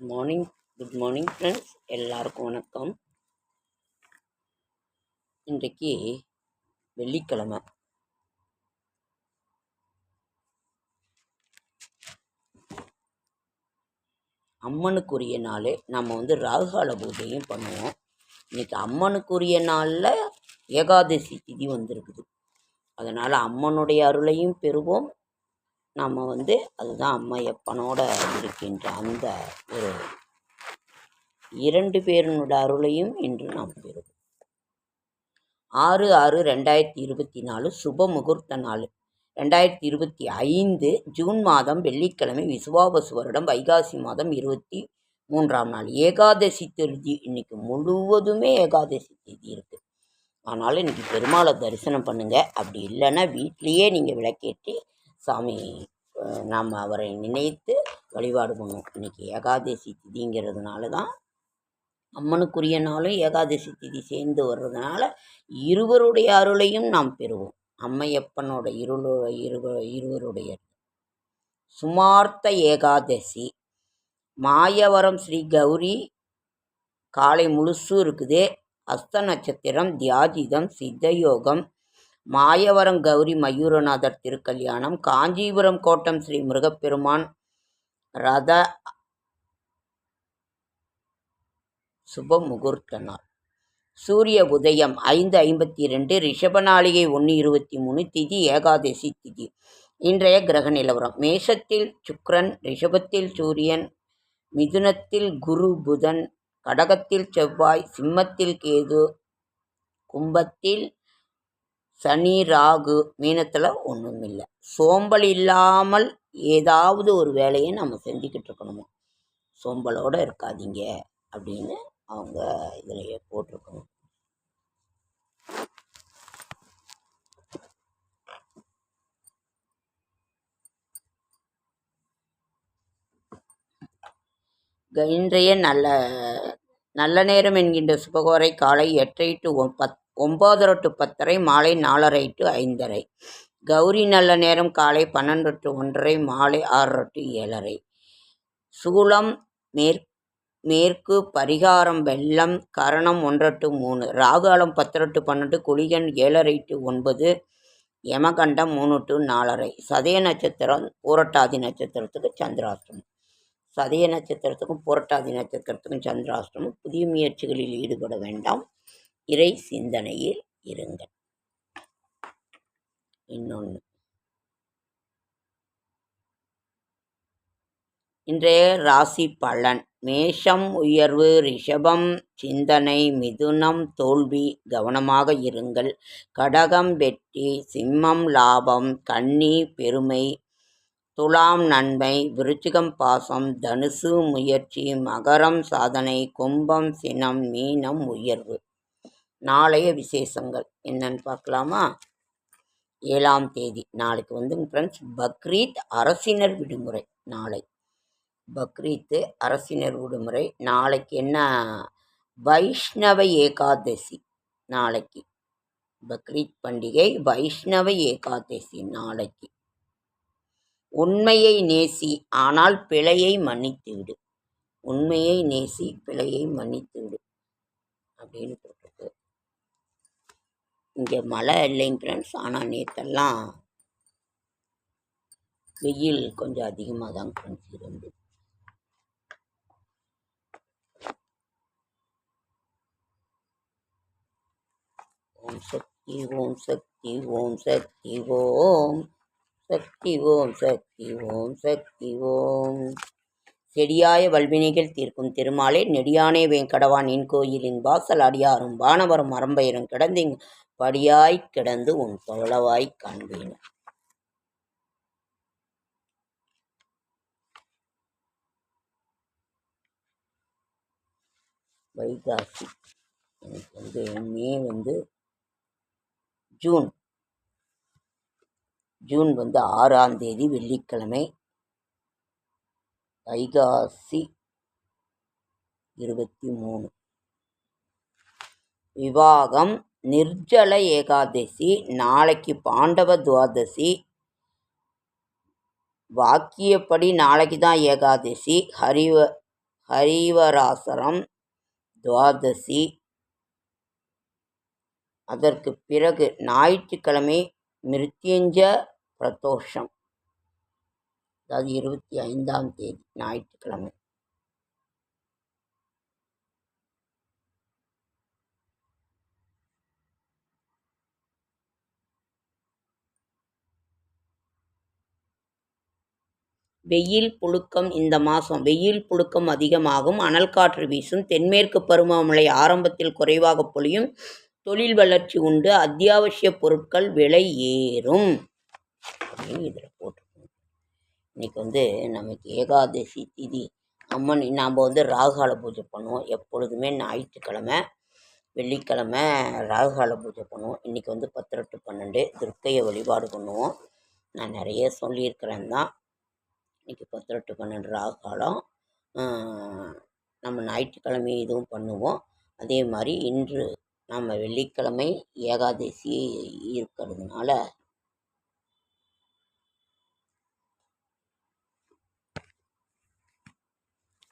Good morning good morning friends எல்லாருக்கும் வணக்கம். இன்றைக்கு வெள்ளிக்கிழமை. அம்மனுக்குரிய நாள். நம்ம வந்து ராகுகால பூஜையும் பண்ணுவோம். இன்னைக்கு அம்மனுக்குரிய நாளில் ஏகாதசி திதி வந்திருக்குது. அதனால் அம்மனுடைய அருளையும் பெறுவோம். நம்ம வந்து அதுதான் அம்மையப்பனோட இருக்கின்ற அந்த ஒரு இரண்டு பேரினோட அருளையும் இன்று நாம் பெறுவோம். ஆறு ஆறு ரெண்டாயிரத்தி இருபத்தி நாலு சுப முகூர்த்த நாள். ரெண்டாயிரத்தி இருபத்தி ஐந்து ஜூன் மாதம் வெள்ளிக்கிழமை விசுவாபசு வருடம் வைகாசி மாதம் இருபத்தி மூன்றாம் நாள். ஏகாதசி திருதி இன்னைக்கு முழுவதுமே ஏகாதசி திருதி இருக்குது அதனால் இன்னைக்கு பெருமாளை தரிசனம் பண்ணுங்கள் அப்படி இல்லைன்னா வீட்லேயே நீங்கள் விளக்கேற்றி சாமி நாம் அவரை நினைத்து வழிபாடு பண்ணுவோம். இன்னைக்கு ஏகாதசி திதிங்கிறதுனால தான் அம்மனுக்குரிய நாளும் ஏகாதசி திதி சேர்ந்து வர்றதுனால இருவருடைய அருளையும் நாம் பெறுவோம். அம்மையப்பனோட இருளு இருவ இருவருடைய சுமார்த்த ஏகாதசி. மாயவரம் ஸ்ரீ கௌரி காலை முழுசும் இருக்குது. அஸ்த நட்சத்திரம் தியாஜிதம் சித்தயோகம் மாயவரம் கௌரி மயூரநாதர் திருக்கல்யாணம் காஞ்சிபுரம் கோட்டம் ஸ்ரீ முருகப்பெருமான் ரத சுப முகூர்த்த நாள் சூரிய உதயம் ஐந்து ஐம்பத்தி ரெண்டு ரிஷபநாளிகை ஒன்று இருபத்தி மூணு திதி ஏகாதசி திதி. இன்றைய கிரக நிலவரம். மேஷத்தில் சுக்ரன் ரிஷபத்தில் சூரியன் மிதுனத்தில் குரு புதன் கடகத்தில் செவ்வாய் சிம்மத்தில் கேது கும்பத்தில் சனி ராகு மீனத்தில் ஒன்றும் இல்லை சோம்பல் இல்லாமல் ஏதாவது ஒரு வேலையை நம்ம செஞ்சுக்கிட்டு இருக்கணுமா? சோம்பலோடு இருக்காதீங்க அப்படின்னு அவங்க இதில் போட்டிருக்கணும். க- இன்றைய நல்ல நல்ல நேரம் என்கின்ற சுபகோரை காலை எட்டரை டு பத் ஒம்பதரை டு பத்தரை மாலை நாலரை டு ஐந்தரை. கௌரி நல்ல நேரம் காலை பன்னெண்டு டு ஒன்றரை மாலை ஆறரை டு ஏழரை. சூளம் மேற் மேற்கு பரிகாரம் வெள்ளம் கரணம் ஒன்றரை டு மூணு. ராகாலம் பத்தரை டு பன்னெண்டு குளிகன் ஏழரை டு ஒன்பது யமகண்டம் மூணு டு நாலரை. சதய நட்சத்திரம் பூரட்டாதி நட்சத்திரத்துக்கு சந்திராஷ்டமம். சதய நட்சத்திரத்துக்கும் பூரட்டாதி நட்சத்திரத்துக்கும் சந்திராஷ்டமம். புதிய முயற்சிகளில் ஈடுபட வேண்டாம். இறை சிந்தனையில் இருங்கள். இன்னொன்று இன்றைய ராசி பலன். மேஷம் உயர்வு ரிஷபம் சிந்தனை மிதுனம் தோல்வி கவனமாக இருங்கள். கடகம் வெற்றி சிம்மம் லாபம் கன்னி பெருமை துலாம் நன்மை விருச்சிகம் பாசம் தனுசு முயற்சி மகரம் சாதனை கும்பம் சினம் மீனம் உயர்வு. நாளைய விசேஷங்கள் என்னன்னு பார்க்கலாமா? ஏழாம் தேதி. நாளைக்கு வந்து ஃப்ரெண்ட்ஸ் பக்ரீத் அரசினர் விடுமுறை நாளை. பக்ரீத்து அரசினர் விடுமுறை நாளைக்கு என்ன? வைஷ்ணவ ஏகாதசி நாளைக்கு. பக்ரீத் பண்டிகை வைஷ்ணவ ஏகாதசி நாளைக்கு. உண்மையை நேசி ஆனால் பிழையை மன்னித்து விடு உண்மையை நேசி பிழையை மன்னித்து விடு அப்படின்னு இங்கே மழை இல்லைங்க ஃப்ரெண்ட்ஸ் ஆனால் நேற்றெல்லாம் வெயில் கொஞ்சம் அதிகமாக தான் ஃப்ரெண்ட்ஸ் இருந்தது ஓம் சக்தி ஓம் சக்தி ஓம் சக்தி ஓம் சக்தி ஓம் சக்தி ஓம் சக்தி ஓம். செடியாய வல்வினைகள் தீர்க்கும் திருமாலே நெடியானே வேங்கடவான் என் கோயிலின் வாசல் அடியாரும் வானவரும் மரம்பெயரும் கிடந்திங் படியாய் கிடந்து உன் தொழவாய் காண்பேன். வைகாசி. எனக்கு வந்து மே வந்து ஜூன். ஜூன் வந்து ஆறாம் தேதி வெள்ளிக்கிழமை. வைகாசி இருபத்தி மூணு. விவாகம் நிர்ஜல ஏகாதசி நாளைக்கு பாண்டவ துவாதசி. வாக்கியப்படி நாளைக்கு தான் ஏகாதசி. ஹரிவ ஹரிவராசரம் துவாதசி. அதற்கு பிறகு ஞாயிற்றுக்கிழமை மிருத்யஞ்ச பிரதோஷம். அதாவது இருபத்தி ஐந்தாம் தேதி ஞாயிற்றுக்கிழமை. வெயில் புழுக்கம் இந்த மாதம் வெயில் புழுக்கம் அதிகமாகும். அனல் காற்று வீசும். தென்மேற்கு பருவமழை ஆரம்பத்தில் குறைவாக பொழியும். தொழில் வளர்ச்சி உண்டு. அத்தியாவசிய பொருட்கள் விலை ஏறும். இதில் போட்டிருக்கோம் இன்னைக்கு வந்து நமக்கு ஏகாதசி திதி. அம்மன் நாம் வந்து ராகுகால பூஜை பண்ணுவோம். எப்பொழுதுமே ஞாயிற்றுக்கிழமை வெள்ளிக்கிழமை ராகுகால பூஜை பண்ணுவோம். இன்றைக்கி வந்து பத்திரெட்டு பன்னெண்டு. துர்க்கையை வழிபாடு பண்ணுவோம். நான் நிறைய சொல்லியிருக்கிறேன் தான். இன்றைக்கி பத்திரெட்டு பன்னெண்டு ராகு காலம். நம்ம ஞாயிற்றுக்கிழமை இதுவும் பண்ணுவோம். அதே மாதிரி இன்று நம்ம வெள்ளிக்கிழமை ஏகாதசி இருக்கிறதுனால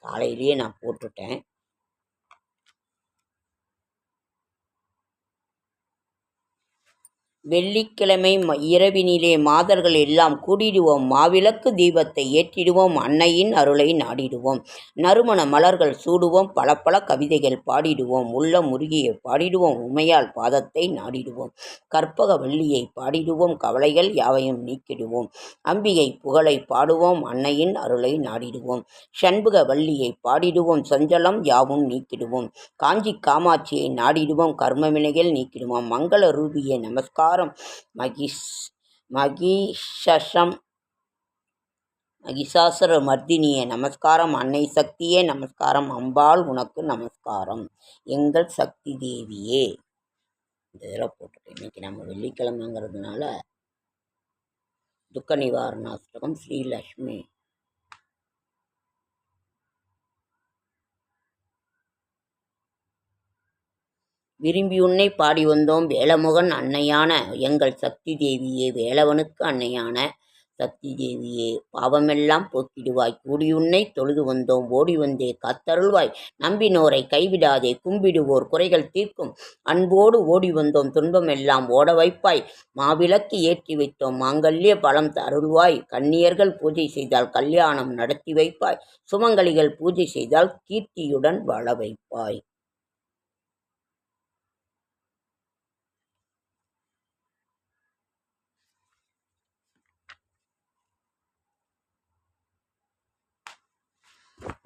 காலையிலேயே நான் போட்டுட்டேன். வெள்ளிக்கிழமை இரவினிலே மாதர்கள் எல்லாம் கூடிடுவோம். மாவிளக்கு தீபத்தை ஏற்றிடுவோம். அன்னையின் அருளை நாடிடுவோம். நறுமண மலர்கள் சூடுவோம். பல பல கவிதைகள் பாடிடுவோம். உள்ள முருகியை பாடிடுவோம். உமையால் பாதத்தை நாடிடுவோம். கற்பக வள்ளியை பாடிடுவோம். கவலைகள் யாவையும் நீக்கிடுவோம். அம்பிகை புகழை பாடுவோம். அன்னையின் அருளை நாடிடுவோம். சண்புக வள்ளியை பாடிடுவோம். சஞ்சலம் யாவும் நீக்கிடுவோம். காஞ்சி காமாட்சியை நாடிடுவோம். கர்மவினைகள் நீக்கிடுவோம். மங்கள ரூபியை நமஸ்கார நமஸ்காரம் மகிஷ் மகிஷம் மகிஷாசுர மர்தினியே நமஸ்காரம் அன்னை சக்தியே நமஸ்காரம் அம்பாள் உனக்கு நமஸ்காரம். எங்கள் சக்தி தேவியே. இந்த இதில் போட்டுருக்கேன் இன்றைக்கி நம்ம வெள்ளிக்கிழமைங்கிறதுனால துக்க நிவாரணாஷ்டகம் ஸ்ரீலக்ஷ்மி விரும்பி உன்னை பாடி வந்தோம். வேலமுகன் அன்னையான எங்கள் சக்தி தேவியே வேலவனுக்கு அன்னையான சக்தி தேவியே. பாவமெல்லாம் போக்கிடுவாய். கூடியுன்னை தொழுது வந்தோம். ஓடி வந்தே கத்தருள்வாய். நம்பினோரை கைவிடாதே கும்பிடுவோர் குறைகள் தீர்க்கும். அன்போடு ஓடி வந்தோம். துன்பமெல்லாம் ஓட வைப்பாய். மாவிளக்கு ஏற்றி வைத்தோம். மாங்கல்ய பலம் தருள்வாய். கன்னியர்கள் பூஜை செய்தால் கல்யாணம் நடத்தி வைப்பாய். சுமங்கலிகள் பூஜை செய்தால் கீர்த்தியுடன் வாழ வைப்பாய்.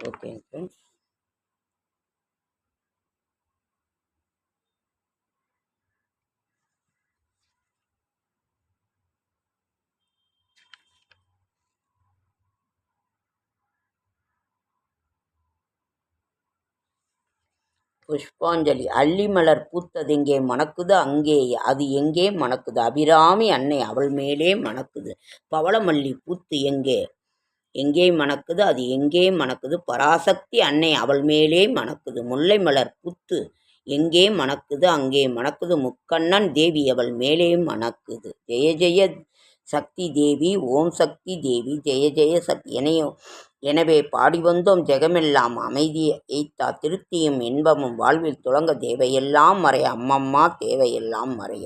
ஓகே ஃப்ரெண்ட்ஸ் புஷ்பாஞ்சலி அள்ளி மலர் பூத்ததெங்கே மணக்குது? அங்கே அது எங்கே மணக்குது? அபிராமி அன்னை அவள் மேலே மணக்குது. பவளமல்லி பூத்து எங்கே? எங்கே மணக்குது அது எங்கே மணக்குது? பராசக்தி அன்னை அவள் மேலே மணக்குது. முல்லை மலர் புத்து எங்கே மணக்குது அங்கே மணக்குது. முக்கண்ணன் தேவி அவள் மேலே மணக்குது. ஜெய ஜெய சக்தி தேவி ஓம் சக்தி தேவி ஜெய ஜெய சக்தி. எனையோ எனவே பாடி வந்தோம் ஜெகமெல்லாம் அமைதியை தா திருப்தியும் இன்பமும். வாழ்வில் துளங்க தேவையெல்லாம் மறைய அம்மம்மா தேவையெல்லாம் மறைய.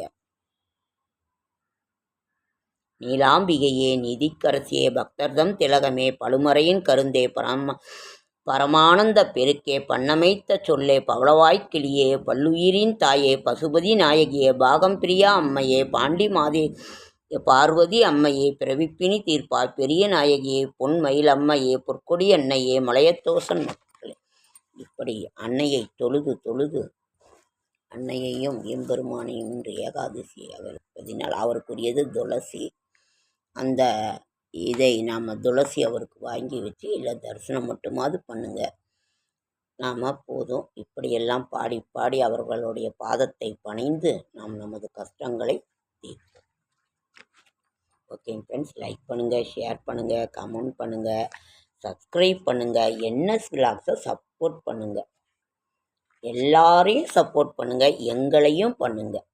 நீலாம்பிகையே நிதிக்கரசியே பக்தர்தம் திலகமே பழுமறையின் கருந்தே பரம பரமானந்த பெருக்கே பண்ணமைத்த சொல்லே பவளவாய்க்கிளியே பல்லுயிரின் தாயே பசுபதி நாயகியே பாகம் பிரியா அம்மையே பாண்டி மாதே பார்வதி அம்மையே பிறவிப்பினி தீர்ப்பாய் பெரிய நாயகியே பொன்மயில் அம்மையே பொற்கொடி அன்னையே மலையத்தோசன் மக்களே. இப்படி அன்னையை தொழுது தொழுது அன்னையையும் எம்பெருமானையும் இன்று ஏகாதசியை அவர் பதினால் அவருக்குரியது துளசி. அந்த இதை நாம் துளசி அவருக்கு வாங்கி வச்சு இல்லை தரிசனம் மட்டுமாவது பண்ணுங்கள் நாம் போதும். இப்படியெல்லாம் பாடி பாடி அவர்களுடைய பாதத்தை பணிந்து நாம் நமது கஷ்டங்களை தீர்ப்போம். ஓகே ஃப்ரெண்ட்ஸ் லைக் பண்ணுங்கள் ஷேர் பண்ணுங்கள் கமெண்ட் பண்ணுங்கள் சப்ஸ்கிரைப் பண்ணுங்கள் என்எஸ் விலாக்ஸை சப்போர்ட் பண்ணுங்கள் எல்லாரையும் சப்போர்ட் பண்ணுங்கள் எங்களையும் பண்ணுங்கள்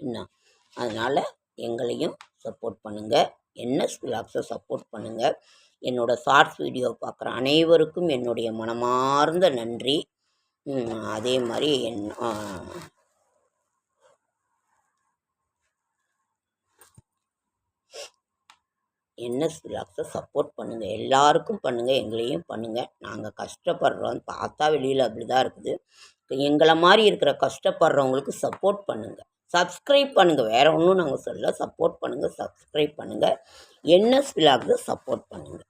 என்ன? அதனால் எங்களையும் சப்போர்ட் பண்ணுங்கள் என்எஸ் விலாக்ஸை சப்போர்ட் பண்ணுங்கள் என்னோட ஷார்ட்ஸ் வீடியோ பார்க்குற அனைவருக்கும் என்னுடைய மனமார்ந்த நன்றி. அதே மாதிரி என் என்எஸ் விலாக்ஸை சப்போர்ட் பண்ணுங்கள் எல்லாருக்கும் பண்ணுங்கள் எங்களையும் பண்ணுங்கள் நாங்கள் கஷ்டப்படுறோம். பார்த்தா வெளியில் அப்படி தான் இருக்குது. எங்களை மாதிரி இருக்கிற கஷ்டப்படுறவங்களுக்கு சப்போர்ட் பண்ணுங்கள் சப்ஸ்கிரைப் பண்ணுங்கள் வேறு ஒன்றும் நாங்கள் சொல்ல சப்போர்ட் பண்ணுங்கள் சப்ஸ்கிரைப் பண்ணுங்கள் என்எஸ் விலாக்ஸை சப்போர்ட் பண்ணுங்கள்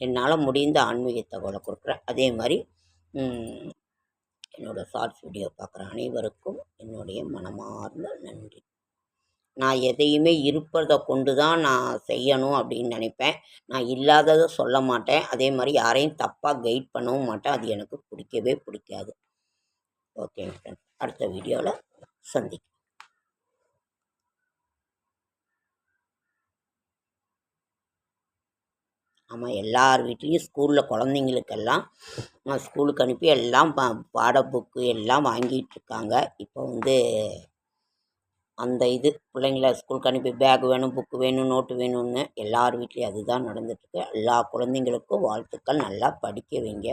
என்னால் முடிந்த ஆன்மீக தகவலை கொடுக்குறேன். அதே மாதிரி என்னோடய ஷார்ட்ஸ் வீடியோ பார்க்குற அனைவருக்கும் என்னுடைய மனமார்ந்த நன்றி. நான் எதையுமே இருப்பதை கொண்டு தான் நான் செய்யணும் அப்படின்னு நினைப்பேன். நான் இல்லாததை சொல்ல மாட்டேன். அதே மாதிரி யாரையும் தப்பாக கைட் பண்ணவும் மாட்டேன். அது எனக்கு பிடிக்கவே பிடிக்காது. ஓகே ஃப்ரெண்ட்ஸ் அடுத்த வீடியோவில் சந்திக்கிறேன் ஆமாம் எல்லார் வீட்லேயும் ஸ்கூலில் குழந்தைங்களுக்கெல்லாம் நான் ஸ்கூலுக்கு அனுப்பி எல்லாம் பா பாட புக்கு எல்லாம் வாங்கிட்டு இருக்காங்க. இப்போ வந்து அந்த இது பிள்ளைங்கள ஸ்கூலுக்கு அனுப்பி பேக் வேணும் புக்கு வேணும் நோட்டு வேணும்னு எல்லார் வீட்லேயும் அதுதான் நடந்துட்டுருக்கு. எல்லா குழந்தைங்களுக்கும் வாழ்த்துக்கள். நல்லா படிக்க வைங்க.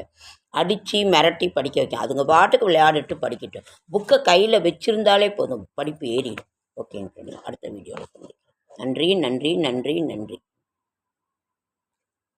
அடித்து மிரட்டி படிக்க வைக்க அதுங்க பாட்டுக்கு விளையாடிட்டு படிக்கட்டும். புக்கை கையில் வச்சுருந்தாலே போதும். படிப்பு ஏறிடும். ஓகேங்க அடுத்த வீடியோவில் நன்றி நன்றி நன்றி நன்றி.